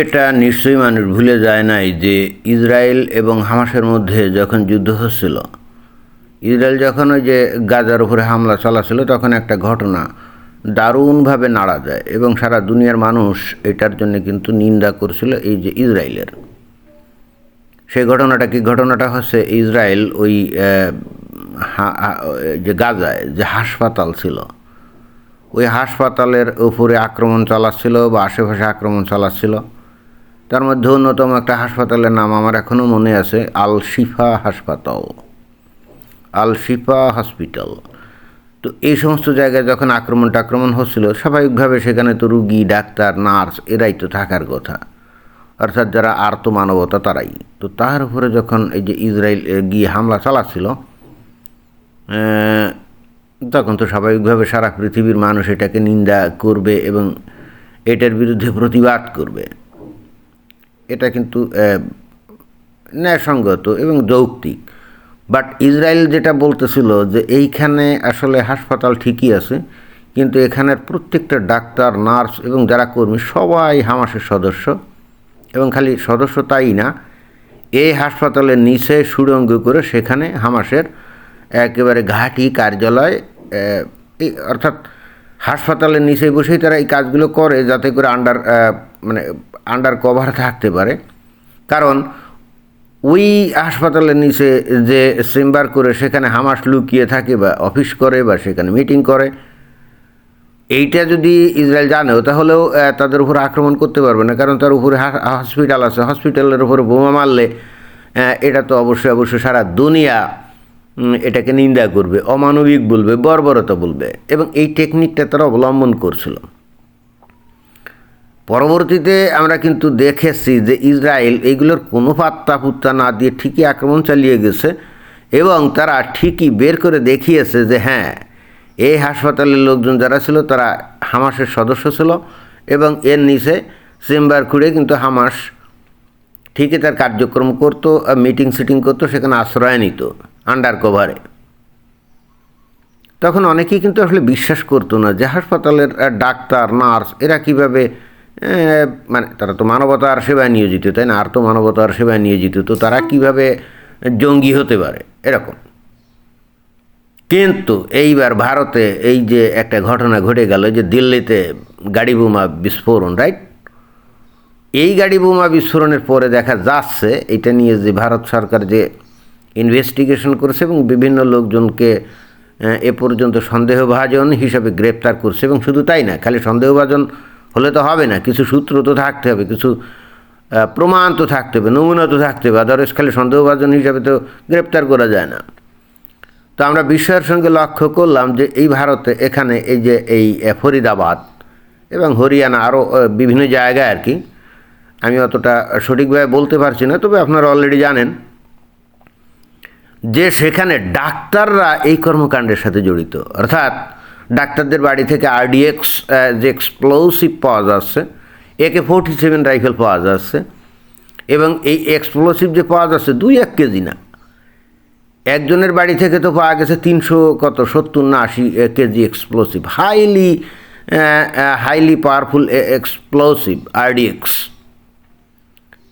এটা নিশ্চয়ই মানুষ ভুলে যায় নাই যে ইসরায়েল এবং হামাসের মধ্যে যখন যুদ্ধ হচ্ছিল, ইসরায়েল যখন ওই যে গাজার উপরে হামলা চালাচ্ছিল, তখন একটা ঘটনা দারুণভাবে নাড়া যায় এবং সারা দুনিয়ার মানুষ এটার জন্য কিন্তু নিন্দা করছিল এই যে ইসরায়েলের। সেই ঘটনাটা কি ঘটনাটা হচ্ছে ইসরায়েল ওই যে গাজায় যে হাসপাতাল ছিল, ওই হাসপাতালের উপরে আক্রমণ চালাচ্ছিল বা আশেপাশে আক্রমণ চালাচ্ছিল। তার মধ্যে অন্যতম একটা হাসপাতালের নাম আমার এখনও মনে আছে আল শিফা হাসপাতাল। আল শিফা হসপিটাল। তো এই সমস্ত জায়গায় যখন আক্রমণ টাক্রমণ হচ্ছিল, স্বাভাবিকভাবে সেখানে তো রুগী, ডাক্তার, নার্স এরাই তো থাকার কথা। অর্থাৎ যারা আর্ত মানবতা তারাই। তো তার উপরে যখন এই যে ইসরায়েল গিয়ে হামলা চালাচ্ছিল তখন তো স্বাভাবিকভাবে সারা পৃথিবীর মানুষ এটাকে নিন্দা করবে এবং এটার বিরুদ্ধে প্রতিবাদ করবে। এটা কিন্তু ন্যায়সঙ্গত এবং যৌক্তিক। বাট ইসরায়েল যেটা বলতেছিল যে এইখানে আসলে হাসপাতাল ঠিকই আছে, কিন্তু এখানের প্রত্যেকটা ডাক্তার, নার্স এবং যারা কর্মী সবাই হামাসের সদস্য এবং খালি সদস্য তাই না, এই হাসপাতালের নিচে সুড়ঙ্গ করে সেখানে হামাসের একেবারে ঘাঁটি কার্যালয় অর্থাৎ হাসপাতালের নিচে বসেই তারা এই কাজগুলো করে যাতে করে আন্ডার মানে আন্ডার কভার থাকতে পারে। কারণ ওই হাসপাতালের নিচে যে চেম্বার করে সেখানে হামাস লুকিয়ে থাকে বা অফিস করে বা সেখানে মিটিং করে, এইটা যদি ইসরায়েল জানেও, তাহলেও তাদের উপর আক্রমণ করতে পারবে না। কারণ তার উপরে হসপিটাল আছে। হসপিটালের উপরে বোমা মারলে এটা তো অবশ্যই অবশ্যই সারা দুনিয়া এটাকে নিন্দা করবে, অমানবিক বলবে, বর্বরতা বলবে। এবং এই টেকনিকটা তারা অবলম্বন করছিল। পরবর্তীতে আমরা কিন্তু দেখেছি যে ইসরায়েল এইগুলোর কোনো পাত্তা পুত্তা না দিয়ে ঠিকই আক্রমণ চালিয়ে গেছে এবং তারা ঠিকই বের করে দেখিয়েছে যে হ্যাঁ এই হাসপাতালের লোকজন যারা ছিল তারা হামাসের সদস্য ছিল এবং এর নিচে চেম্বার খুঁড়ে কিন্তু হামাস ঠিকই তার কার্যক্রম করতো মিটিং সিটিং করতো, সেখানে আশ্রয় নিত আন্ডার কভারে তখন অনেকেই কিন্তু আসলে বিশ্বাস করতো না যে হাসপাতালের ডাক্তার, নার্স এরা কীভাবে মানে তারা তো মানবতার সেবায় নিয়োজিত, তাই না? আর তো মানবতার সেবায় নিয়োজিত, তো তারা কীভাবে জঙ্গি হতে পারে? এরকম। কিন্তু এইবার ভারতে এই যে একটা ঘটনা ঘটে গেল যে দিল্লিতে গাড়ি বোমা বিস্ফোরণ রাইট এই গাড়ি বোমা বিস্ফোরণের পরে দেখা যাচ্ছে, এটা নিয়ে যে ভারত সরকার যে ইনভেস্টিগেশন করেছে এবং বিভিন্ন লোকজনকে এ পর্যন্ত সন্দেহভাজন হিসাবে গ্রেপ্তার করছে এবং শুধু তাই না, খালি সন্দেহভাজন হলে তো হবে না, কিছু সূত্র তো থাকতে হবে, কিছু প্রমাণ তো থাকতে হবে, নমুনা তো থাকতে হবে আদারওয়াইজ খালি সন্দেহভাজন হিসাবে তো গ্রেপ্তার করা যায় না। তো আমরা বিশ্বের সঙ্গে লক্ষ্য করলাম যে এই ভারতে এখানে এই যে এই ফরিদাবাদ এবং হরিয়ানা আরও বিভিন্ন জায়গায় আর কি, আমি অতটা সঠিকভাবে বলতে পারছি না, তবে আপনারা অলরেডি জানেন যে সেখানে ডাক্তাররা এই কর্মকাণ্ডের সাথে জড়িত। অর্থাৎ ডাক্তারদের বাড়ি থেকে আরডিএক্স যে এক্সপ্লোসিভ পাওয়া যাচ্ছে একে ফোর্টি সেভেন রাইফেল পাওয়া যাচ্ছে, এবং এই এক্সপ্লোসিভ যে পাওয়া যাচ্ছে দুই এক কেজি না। একজনের বাড়ি থেকে তো পাওয়া গেছে তিনশো কত, সত্তর না আশি KG explosive highly highly powerful explosive RDX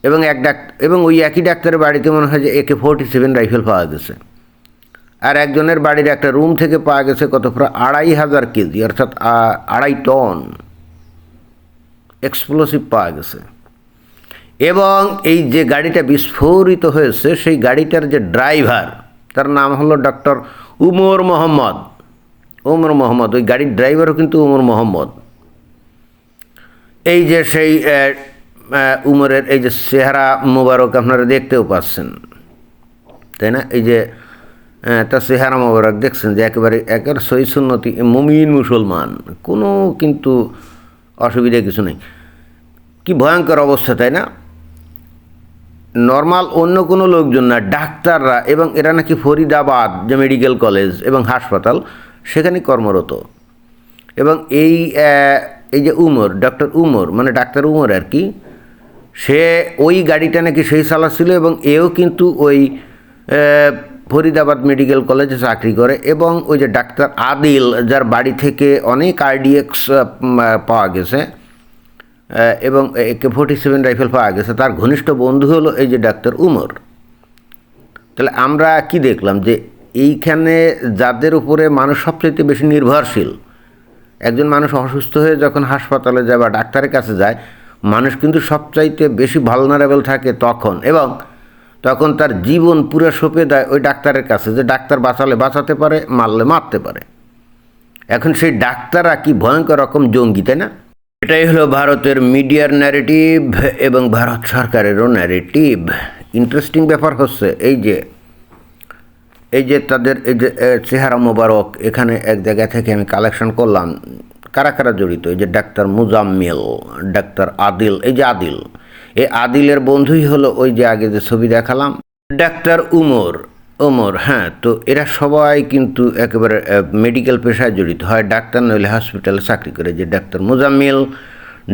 এবং এক ডাক্তার এবং ওই একই ডাক্তারের বাড়িতে মনে হয় যে একে ফোর্টি সেভেন রাইফেল পাওয়া গেছে। আর একজনের বাড়ির একটা রুম থেকে পাওয়া গেছে কত? প্রায় আড়াই হাজার কেজি, অর্থাৎ আড়াই টন। এক্সপ্লোসিভ পাওয়া গেছে। এবং এই যে গাড়িটা বিস্ফোরিত হয়েছে, সেই গাড়িটার যে ড্রাইভার, তার নাম হলো ডক্টর উমর মোহাম্মদ। উমর মোহাম্মদ, ওই গাড়ির ড্রাইভারও কিন্তু উমর মোহাম্মদ। এই যে সেই উমরের এই যে চেহারা মোবারক আপনারা দেখতেও পাচ্ছেন। তাই না? এই যে আহ, তার চেহারা মোবারক দেখছেন যে একেবারে একেবারে সহিসুন্নতি মুমিন মুসলমান। কোনো কিন্তু অসুবিধা কিছু নেই। কি ভয়ঙ্কর অবস্থা তাই না? নর্মাল অন্য কোনো লোকজন না ডাক্তাররা এবং এরা নাকি ফরিদাবাদ যে মেডিকেল কলেজ এবং হাসপাতাল সেখানে কর্মরত। এবং এই এই যে উমর ডক্টর উমর মানে ডাক্তার উমর আর কি সে ওই গাড়িটা নাকি সেই চালাচ্ছিল এবং এও কিন্তু ওই ফরিদাবাদ মেডিকেল কলেজে চাকরি করে এবং ওই যে ডাক্তার আদিল, যার বাড়ি থেকে অনেক আরডিএক্স পাওয়া গেছে এবং একে ফোর্টি সেভেন রাইফেল পাওয়া গেছে, তার ঘনিষ্ঠ বন্ধু হলো এই যে ডাক্তার উমর। তাহলে আমরা কি দেখলাম যে এইখানে যাদের উপরে মানুষ সবচেয়ে বেশি নির্ভরশীল, একজন মানুষ অসুস্থ হয়ে যখন হাসপাতালে যায় বা ডাক্তারের কাছে যায়, মানুষ কিন্তু সবচাইতে বেশি ভালনারেবল থাকে তখন এবং তখন তার জীবন পুরো সঁপে দেয় ওই ডাক্তারের কাছে যে ডাক্তার বাঁচালে বাঁচাতে পারে, মারলে মারতে পারে। এখন সেই ডাক্তাররা কি ভয়ঙ্কর রকম জঙ্গি, তাই না? এটাই হলো ভারতের মিডিয়ার ন্যারেটিভ এবং ভারত সরকারেরও ন্যারেটিভ ইন্টারেস্টিং ব্যাপার হচ্ছে, এই যে এই যে তাদের, এই যে চেহারা মোবারক, এখানে এক জায়গা থেকে আমি কালেকশন করলাম। কারা কারা জড়িত? এই যে ডাক্তার মুজাম্মিল, ডাক্তার আদিল, এই যে আদিল। এই আদিলের বন্ধুই হলো ওই যে আগে যে ছবি দেখালাম। ডাক্তার উমর ওমর হ্যাঁ তো এরা সবাই কিন্তু একেবারে মেডিকেল পেশায় জড়িত। হয় ডাক্তার নইলে হসপিটালে চাকরি করে যে ডাক্তার মুজাম্মিল,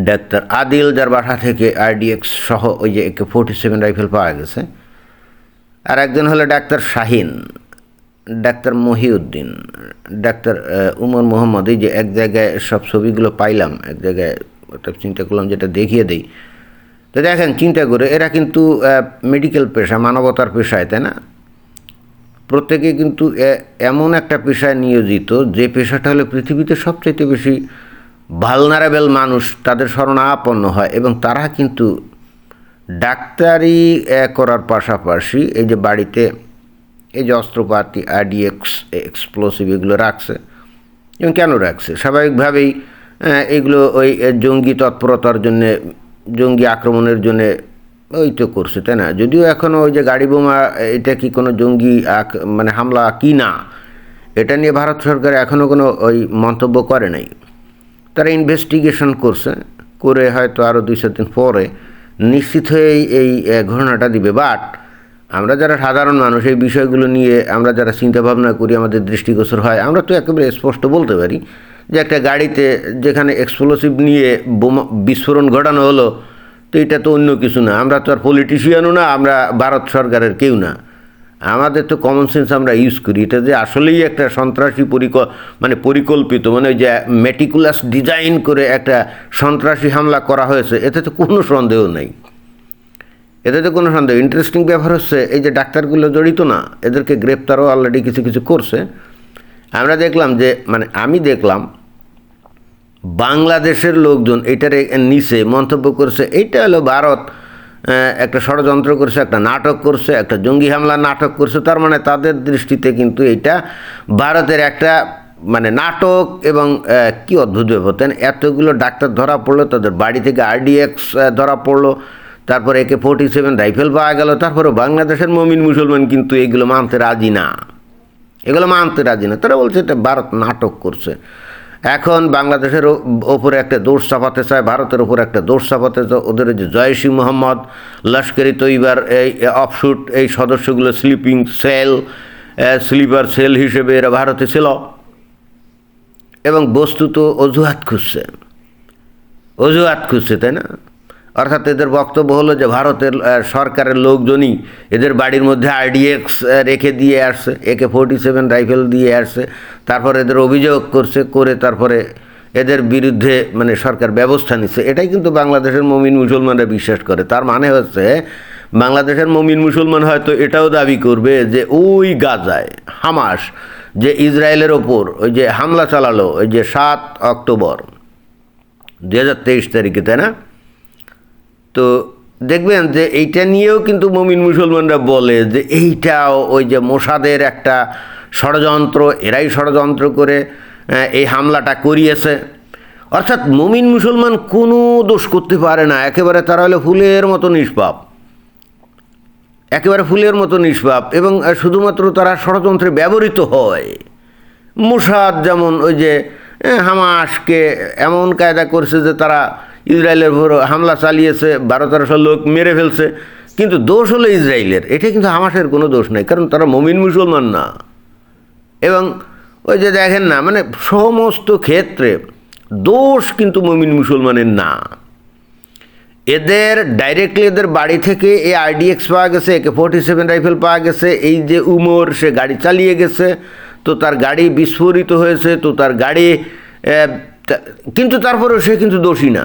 ডাক্তার আদিল, যার বাসা থেকে আরডিএক্স সহ ওই যে একে ফোর্টি সেভেন রাইফেল পাওয়া গেছে। আর একজন হলো doctor Shahin, doctor Mohiuddin, doctor Umar Mohammad. এই যে এক জায়গায় সব ছবিগুলো পাইলাম, এক জায়গায় চিন্তা করলাম যেটা দেখিয়ে দিই। তো দেখেন, চিন্তা করে, এরা কিন্তু মেডিকেল পেশা, মানবতার পেশায়, তাই না? প্রত্যেকে কিন্তু এমন একটা পেশায় নিয়োজিত, যে পেশাটা হলো পৃথিবীতে সবচাইতে বেশি ভালনারেবেল মানুষ, তাদের শরণাপন্ন হয়, এবং তারা কিন্তু ডাক্তারি করার পাশাপাশি এই যে বাড়িতে এই যে অস্ত্রপাতি আরডিএক্স এক্সপ্লোসিভ এগুলো রাখছে, এবং কেন রাখছে? স্বাভাবিকভাবেই এগুলো ওই জঙ্গি তৎপরতার জন্যে জঙ্গি আক্রমণের জন্যে ওই তো করছে, তাই না? যদিও এখনও ওই যে গাড়ি বোমা, এটা কি কোনো জঙ্গি মানে হামলা কি না, এটা নিয়ে ভারত সরকার এখনও কোনো ওই মন্তব্য করে নাই। তারা ইনভেস্টিগেশন করছে, করে হয়তো আরও দুই চার দিন পরে নিশ্চিত হয়ে এই- ঘটনাটা দিবে। বাট আমরা যারা সাধারণ মানুষ, এই বিষয়গুলো নিয়ে আমরা যারা চিন্তা ভাবনা করি, আমাদের দৃষ্টিগোচর হয়, আমরা তো একেবারে স্পষ্ট বলতে পারি যে একটা গাড়িতে যেখানে এক্সপ্লোসিভ নিয়ে বোমা, বিস্ফোরণ ঘটানো হলো, তো এটা তো অন্য কিছু না। আমরা তো আর পলিটিশিয়ানও না, আমরা ভারত সরকারের কেউ না। আমাদের তো কমন সেন্স আমরা ইউজ করি। এটা যে আসলেই একটা সন্ত্রাসী পরিক মানে পরিকল্পিত মানে যে মেটিকুলাস ডিজাইন করে একটা সন্ত্রাসী হামলা করা হয়েছে, এতে তো কোনো সন্দেহ নেই। এতে তো কোনো সন্দেহ। ইন্টারেস্টিং ব্যাপার হচ্ছে, এই যে ডাক্তারগুলো জড়িত না, এদেরকে গ্রেপ্তারও অলরেডি কিছু কিছু করছে। আমরা দেখলাম যে মানে আমি দেখলাম বাংলাদেশের লোকজন এটার নিচে মন্তব্য করছে, এইটা হলো ভারত একটা ষড়যন্ত্র করছে, একটা নাটক করছে, একটা জঙ্গি হামলা নাটক করছে। তার মানে তাদের দৃষ্টিতে কিন্তু এইটা ভারতের একটা মানে নাটক এবং কি অদ্ভুত ব্যাপার এতগুলো ডাক্তার ধরা পড়ল, তাদের বাড়ি থেকে আরডিএক্স ধরা পড়ল, তারপরে একে ফোর্টি সেভেন রাইফেল পাওয়া গেল তারপরে বাংলাদেশের মমিন মুসলমান কিন্তু এগুলো মানতে রাজি না। এগুলো মানতে রাজি না। তারা বলছে এটা ভারত নাটক করছে। এখন বাংলাদেশের ওপরে একটা দোষ চাপাতে চায়, ভারতের ওপরে একটা দোষ চাপাতে চায় ওদের যে জয়সী মোহাম্মদ, লস্করি তৈবার এই অফশুট, এই সদস্যগুলো স্লিপিং সেল স্লিপার সেল হিসেবে এরা ভারতে ছিল। এবং বস্তুত অজুহাত খুঁজছে। অজুহাত খুঁজছে, তাই না? অর্থাৎ এদের বক্তব্য হলো যে ভারতের সরকারের লোকজনই এদের বাড়ির মধ্যে আরডিএক্স রেখে দিয়ে আসছে একে ফোর্টি সেভেন রাইফেল দিয়ে আসছে, তারপর এদের অভিযোগ করছে, করে তারপরে এদের বিরুদ্ধে মানে সরকার ব্যবস্থা নিচ্ছে। এটাই কিন্তু বাংলাদেশের মমিন মুসলমানরা বিশ্বাস করে। তার মানে হচ্ছে, বাংলাদেশের মমিন মুসলমান হয়তো এটাও দাবি করবে যে ওই গাজায়, হামাস, যে ইসরায়েলের ওপর ওই যে হামলা চালালো, ওই যে সাত অক্টোবর দু হাজার তেইশ তারিখে, তাই না? তো দেখবেন যে এইটা নিয়েও কিন্তু মমিন মুসলমানরা বলে যে এইটাও ওই যে মোসাদের একটা ষড়যন্ত্র, এরাই ষড়যন্ত্র করে এই হামলাটা করিয়েছে। অর্থাৎ মমিন মুসলমান কোনো দোষ করতে পারে না। একেবারে তারা হলো ফুলের মতো নিষ্পাপ। একেবারে ফুলের মতো নিষ্পাপ এবং শুধুমাত্র তারা ষড়যন্ত্রে ব্যবহৃত হয়। মুসাদ যেমন ওই যে হামাসকে এমন কায়দা করছে যে তারা ইসরায়েলের উপর হামলা চালিয়েছে, বারো তেরোশো লোক মেরে ফেলছে। কিন্তু দোষ হলো ইসরায়েলের। এটা কিন্তু হামাসের কোনো দোষ নেই, কারণ তারা মমিন মুসলমান না। এবং ওই যে দেখেন না মানে সমস্ত ক্ষেত্রে দোষ কিন্তু মমিন মুসলমানের না। এদের ডাইরেক্টলি এদের বাড়ি থেকে এই আরডিএক্স পাওয়া গেছে একে ফোর্টি সেভেন রাইফেল পাওয়া গেছে, এই যে উমর, সে গাড়ি চালিয়ে গেছে, তো তার গাড়ি বিস্ফোরিত হয়েছে, তো তার গাড়ি কিন্তু তারপরেও সে কিন্তু দোষী না।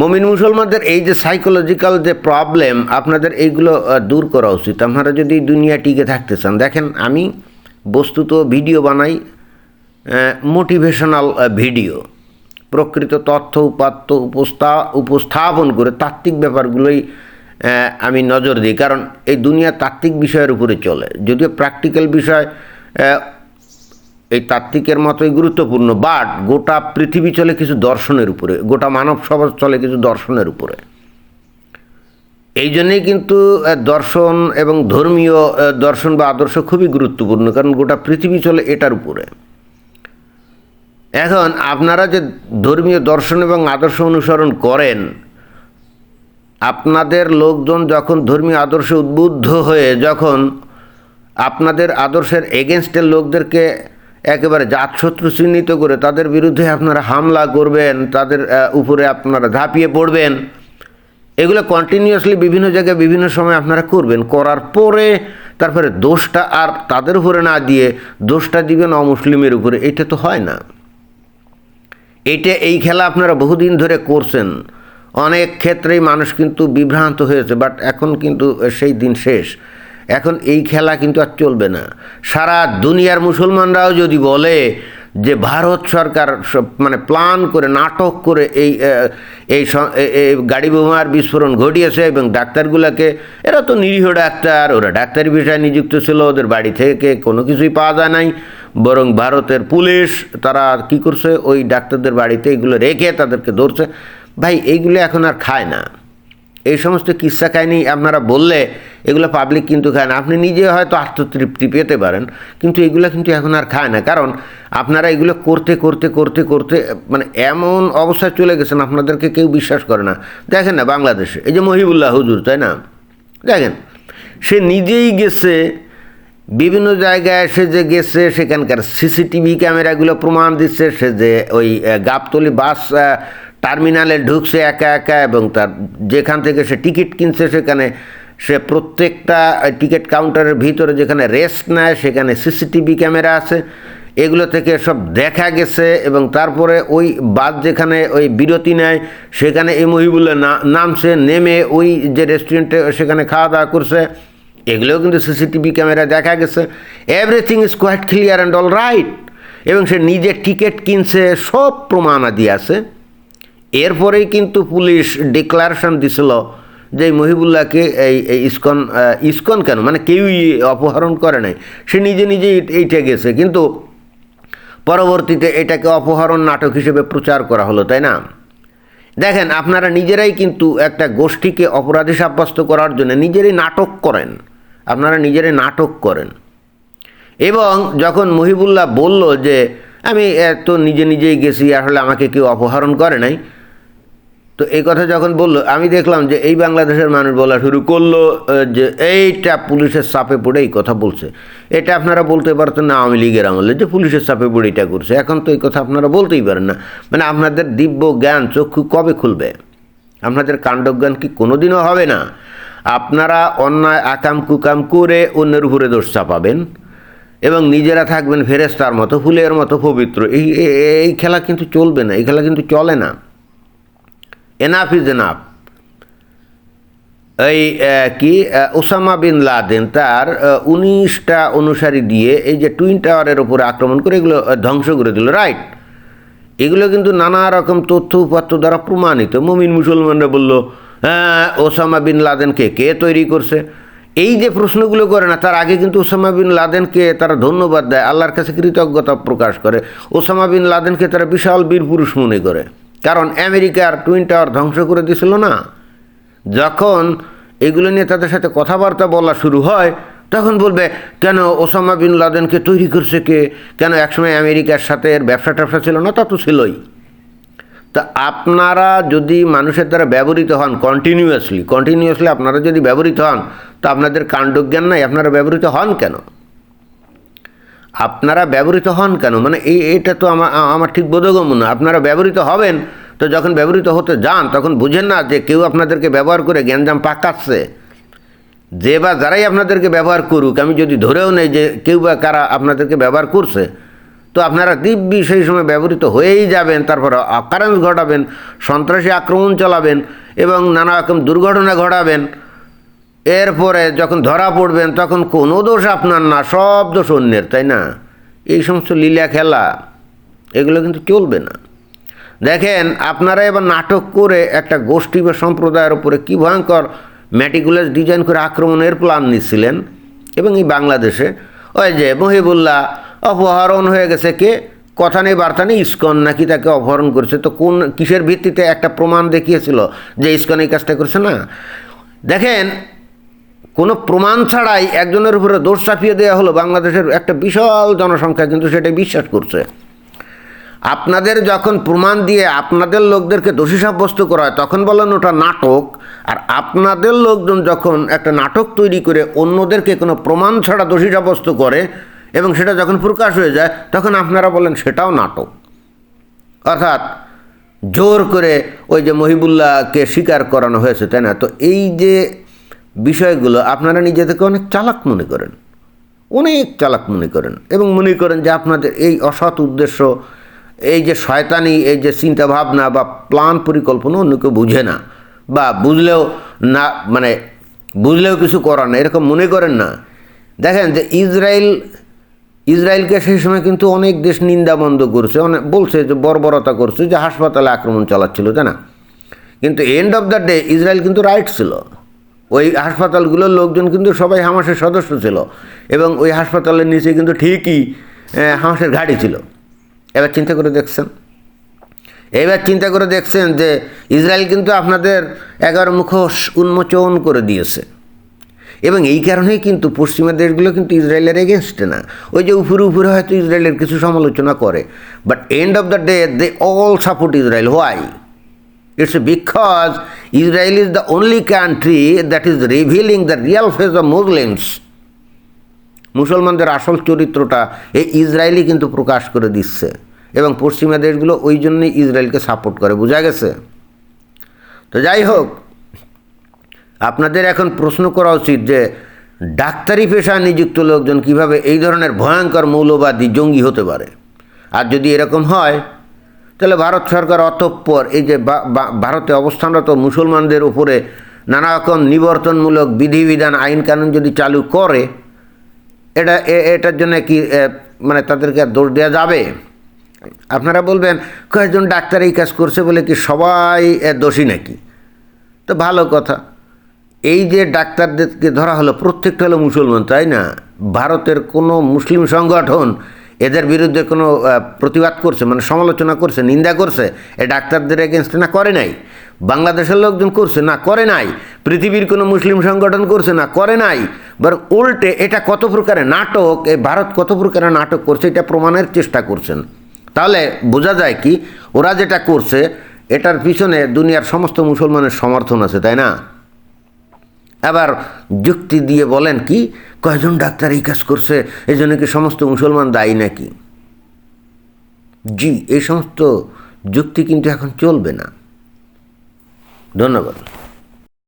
মমিন মুসলমানদের এই যে সাইকোলজিক্যাল যে প্রবলেম আপনাদের এইগুলো দূর করা উচিত। আপনারা যদি দুনিয়া টিকে থাকতে চান, দেখেন আমি বস্তুত ভিডিও বানাই মোটিভেশনাল ভিডিও প্রকৃত তথ্য উপাত্ত উপস্থা, উপস্থাপন করে তাত্ত্বিক ব্যাপারগুলোই আমি নজর দিই। কারণ এই দুনিয়া তাত্ত্বিক বিষয়ের উপরে চলে। যদিও প্র্যাকটিক্যাল বিষয় এই তাত্ত্বিকের মতোই গুরুত্বপূর্ণ বাট গোটা পৃথিবী চলে কিছু দর্শনের উপরে, গোটা মানব সমাজ চলে কিছু দর্শনের উপরে। এই জন্যেই কিন্তু দর্শন এবং ধর্মীয় দর্শন বা আদর্শ খুবই গুরুত্বপূর্ণ, কারণ গোটা পৃথিবী চলে এটার উপরে। এখন আপনারা যে ধর্মীয় দর্শন এবং আদর্শ অনুসরণ করেন, আপনাদের লোকজন যখন ধর্মীয় আদর্শে উদ্বুদ্ধ হয়ে, যখন আপনাদের আদর্শের এগেনস্টের লোকদেরকে একেবারে জাতশত্রু চিহ্নিত করে তাদের বিরুদ্ধে আপনারা হামলা করবেন, তাদের উপরে আপনারা ঝাঁপিয়ে পড়বেন। এগুলো কন্টিনিউয়াসলি বিভিন্ন জায়গায় বিভিন্ন সময় আপনারা করবেন। করার পরে তারপরে দোষটা আর তাদের উপরে না দিয়ে দোষটা দিবেন অমুসলিমের উপরে। এটা তো হয় না। এটা এই খেলা আপনারা বহুদিন ধরে করছেন। অনেক ক্ষেত্রেই মানুষ কিন্তু বিভ্রান্ত হয়েছে বাট এখন কিন্তু সেই দিন শেষ। এখন এই খেলা কিন্তু আর চলবে না। সারা দুনিয়ার মুসলমানরাও যদি বলে যে ভারত সরকার মানে প্ল্যান করে, নাটক করে এই এই গাড়ি বোমার বিস্ফোরণ ঘটিয়েছে এবং ডাক্তারগুলোকে, এরা তো নিরীহ ডাক্তার, ওরা ডাক্তারি বিষয়ে নিযুক্ত ছিল, ওদের বাড়ি থেকে কোনো কিছুই পাওয়া যায় নাই। বরং ভারতের পুলিশ তারা কি করছে, ওই ডাক্তারদের বাড়িতে এগুলো রেখে তাদেরকে ধরছে। ভাই এইগুলো এখন আর খায় না। এই সমস্ত কিস্সা কাহিনী আপনারা বললে এগুলো পাবলিক কিন্তু খায় না। আপনি নিজে হয়তো আত্মতৃপ্তি পেতে পারেন, কিন্তু এগুলো কিন্তু এখন আর খায় না। কারণ আপনারা এগুলো করতে করতে করতে করতে মানে এমন অবস্থায় চলে গেছেন, আপনাদেরকে কেউ বিশ্বাস করে না। দেখেন না বাংলাদেশে, এই যে মহিবুল্লাহ হুজুর, তাই না? দেখেন, সে নিজেই গেছে, বিভিন্ন জায়গায় সে যে গেছে, সেখানকার সিসিটিভি ক্যামেরাগুলো প্রমাণ দিচ্ছে, সে যে ওই গাবতলি বাস টার্মিনালে ঢুকছে একা একা এবং তার যেখান থেকে সে টিকিট কিনছে, সেখানে সে প্রত্যেকটা টিকিট কাউন্টারের ভিতরে যেখানে রেস্ট নেয়, সেখানে সিসিটিভি ক্যামেরা আছে। এগুলো থেকে সব দেখা গেছে এবং তারপরে ওই বাদ যেখানে ওই বিরতি নেয়, সেখানে এই মহিবুল্লাহ না, নামছে, নেমে ওই যে রেস্টুরেন্টে সেখানে খাওয়া দাওয়া করছে। এগুলোও কিন্তু সিসিটিভি ক্যামেরা দেখা গেছে। Everything is quite clear and all right এবং সে নিজে টিকিট কিনছে, সব প্রমাণাদি আছে। এরপরেই কিন্তু পুলিশ ডিক্লারেশন দিছিল যে মহিবুল্লাহকে এই এই ইস্কন ইস্কন কেন? মানে কেউই অপহরণ করে নাই। সে নিজে নিজে এইটা গেছে। কিন্তু পরবর্তীতে এটাকে অপহরণ নাটক হিসেবে প্রচার করা হলো তাই না? দেখেন আপনারা নিজেরাই কিন্তু একটা গোষ্ঠীকে অপরাধী সাব্যস্ত করার জন্য নিজেরাই নাটক করেন। আপনারা নিজেরাই নাটক করেন। এবং যখন মহিবুল্লাহ বলল যে আমি এ, তো নিজে নিজেই গেছি আসলে আমাকে কেউ অপহরণ করে নাই তো এই কথা যখন বলল, আমি দেখলাম যে এই বাংলাদেশের মানুষ বলা শুরু করল যে এইটা পুলিশের চাপে পড়ে এই কথা বলছে। এটা আপনারা বলতে পারতেন না আওয়ামী লীগের আমলে যে পুলিশের চাপে পড়ে এটা করছে। এখন তো এই কথা আপনারা বলতেই পারেন না। মানে আপনাদের দিব্য জ্ঞান চক্ষু কবে খুলবে? আপনাদের কাণ্ডজ্ঞান কি কোনোদিনও হবে না? আপনারা অন্যায়, আকাম, কুকাম করে অন্যের উপরে দোষ চাপাবেন এবং নিজেরা থাকবেন ফেরেস্তার মতো, ফুলের মতো পবিত্র। এই, এই- এই খেলা কিন্তু চলবে না, এই খেলা কিন্তু চলে না। এনাফ ইজ এনাফ এই কি ওসামা বিন লাদেন তার উনিশটা অনুসারী দিয়ে এই যে টুইন টাওয়ারের উপরে আক্রমণ করে এগুলো ধ্বংস করে দিল, রাইট? এগুলো কিন্তু নানা রকম তথ্য উপাত্ত দ্বারা প্রমাণিত। মমিন মুসলমানরা বলল হ্যাঁ ওসামা বিন লাদেনকে কে? তৈরি করছে? এই যে প্রশ্নগুলো করে না, তার আগে কিন্তু ওসামা বিন লাদেনকে তারা ধন্যবাদ দেয়, আল্লাহর কাছে কৃতজ্ঞতা প্রকাশ করে। ওসামা বিন লাদেনকে তারা বিশাল বীর পুরুষ মনে করে। কারণ আমেরিকার টুইন টাওয়ার ধ্বংস করে দিছিল না। যখন এগুলো নিয়ে তাদের সাথে কথাবার্তা বলা শুরু হয়, তখন বলবে, কেন ওসামা বিন লাদেনকে তৈরি করছে কে? কেন একসময় আমেরিকার সাথে এর ব্যবসা ট্যাবসা ছিল না? তা তো ছিলই। তা আপনারা যদি মানুষের দ্বারা ব্যবহৃত হন কন্টিনিউয়াসলি কন্টিনিউয়াসলি আপনারা যদি ব্যবহৃত হন, তো আপনাদের কাণ্ডজ্ঞান নাই। আপনারা ব্যবহৃত হন কেন? আপনারা ব্যবহৃত হন কেন? মানে এই এটা তো আমার আমার ঠিক বোধগম্য না আপনারা ব্যবহৃত হবেন, তো যখন ব্যবহৃত হতে যান, তখন বুঝেন না যে কেউ আপনাদেরকে ব্যবহার করে জ্ঞানজাম পাকাচ্ছে। যে বা যারাই আপনাদেরকে ব্যবহার করুক, আমি যদি ধরেও নেই যে কেউ বা কারা আপনাদেরকে ব্যবহার করছে, তো আপনারা দিব্যি সেই সময় ব্যবহৃত হয়েই যাবেন, তারপরে অকারেন্স ঘটাবেন, সন্ত্রাসী আক্রমণ চালাবেন এবং নানা রকম দুর্ঘটনা ঘটাবেন। এরপরে যখন ধরা পড়বেন, তখন কোনো দোষ আপনার না, সব দোষ অন্যের, তাই না? এই সমস্ত লীলা খেলা, এগুলো কিন্তু চলবে না। দেখেন, আপনারা এবার নাটক করে একটা গোষ্ঠী বা সম্প্রদায়ের উপরে কী ভয়ঙ্কর ম্যাটিকুলাস ডিজাইন করে আক্রমণের প্ল্যান নিচ্ছিলেন, এবং এই বাংলাদেশে, ওই যে মহিবুল্লাহ অপহরণ হয়ে গেছে, কে? কথা নেই, বার্তা নেই, ইস্কন নাকি তাকে অপহরণ করেছে, তো কোন, কিসের ভিত্তিতে একটা প্রমাণ দেখিয়েছিল যে ইস্কন এই কাজটা করছে না? দেখেন কোনো প্রমাণ ছাড়াই একজনের উপরে দোষ চাপিয়ে দেওয়া হলো বাংলাদেশের একটা বিশাল জনসংখ্যা, কিন্তু সেটাই বিশ্বাস করছে। আপনাদের যখন প্রমাণ দিয়ে আপনাদের লোকদেরকে দোষী সাব্যস্ত করা হয়, তখন বলেন ওটা নাটক। আর আপনাদের লোকজন যখন একটা নাটক তৈরি করে অন্যদেরকে কোনো প্রমাণ ছাড়া দোষী সাব্যস্ত করে এবং সেটা যখন প্রকাশ হয়ে যায়, তখন আপনারা বলেন সেটাও নাটক। অর্থাৎ জোর করে ওই যে মহিবুল্লাহকে স্বীকার করানো হয়েছে, তাই না? তো এই যে বিষয়গুলো আপনারা নিজেদেরকে অনেক চালাক মনে করেন। অনেক চালাক মনে করেন এবং মনে করেন যে আপনাদের এই অসৎ উদ্দেশ্য, এই যে শয়তানি, এই যে চিন্তা ভাবনা বা প্ল্যান পরিকল্পনা অন্য কেউ বুঝে না বা বুঝলেও না মানে বুঝলেও কিছু করার না, এরকম মনে করেন না। দেখেন যে ইসরায়েল, ইসরায়েলকে সেই সময় কিন্তু অনেক দেশ নিন্দা বন্ধ করছে অনেক বলছে যে বর্বরতা করছে যে হাসপাতালে আক্রমণ চালাচ্ছিল, তাই না? কিন্তু end of the day Israel কিন্তু রাইট ছিল। ওই হাসপাতালগুলোর লোকজন কিন্তু সবাই হামাসের সদস্য ছিল এবং ওই হাসপাতালের নিচে কিন্তু ঠিকই হামাসের গাড়ি ছিল। এবার চিন্তা করে দেখছেন। এবার চিন্তা করে দেখছেন যে ইসরায়েল কিন্তু আপনাদের এগারো মুখোশ উন্মোচন করে দিয়েছে। এবং এই কারণেই কিন্তু পশ্চিমা দেশগুলো কিন্তু ইসরায়েলের এগেনস্টে না। ওই যে উপরে উপরে হয়তো ইসরায়েলের কিছু সমালোচনা করে। But end of the day they all support Israel why It's because Israel is the only country that is revealing the real face of Muslims. মুসলমানদের আসল চরিত্রটা এই ইসরায়েলই কিন্তু প্রকাশ করে দিচ্ছে। এবং পশ্চিমা দেশগুলো ওই জন্যই ইসরায়েলকে সাপোর্ট করে, বোঝা গেছে? তো যাই হোক, আপনাদের এখন প্রশ্ন করা উচিত যে ডাক্তারি পেশায় নিযুক্ত লোকজন কীভাবে এই ধরনের ভয়ঙ্কর মৌলবাদী জঙ্গি হতে পারে? আর যদি এরকম হয় তাহলে ভারত সরকার অতঃপর এই যে ভারতে অবস্থানরত মুসলমানদের উপরে নানা রকম নিবর্তনমূলক বিধিবিধান আইন কানুন যদি চালু করে, এটা এটার জন্য কি মানে তাদেরকে দোষ দেওয়া যাবে? আপনারা বলবেন, কয়েকজন ডাক্তার এই কাজ করছে বলে কি সবাই দোষী নাকি? তো ভালো কথা। এই যে ডাক্তারদেরকে ধরা হলো, প্রত্যেকটা হলো মুসলমান, তাই না? ভারতের কোনো মুসলিম সংগঠন এদের বিরুদ্ধে কোনো প্রতিবাদ করছে মানে সমালোচনা করছে, নিন্দা করছে, এ ডাক্তারদের এগেনস্টে না করে নাই। বাংলাদেশের লোকজন করছে, না করে নাই। পৃথিবীর কোনো মুসলিম সংগঠন করছে, না করে নাই। বরং উল্টে এটা কত প্রকারের নাটক এই ভারত কত প্রকারের নাটক করছে, এটা প্রমাণের চেষ্টা করছেন। তাহলে বোঝা যায় কি, ওরা যেটা করছে, এটার পিছনে দুনিয়ার সমস্ত মুসলমানের সমর্থন আছে, তাই না? আবার যুক্তি দিয়ে বলেন কি, কয়জন ডাক্তার এই কাজ করছে, এই জন্য কি সমস্ত মুসলমান দায়ী নাকি? জি, এই সমস্ত যুক্তি কিন্তু এখন চলবে না। ধন্যবাদ।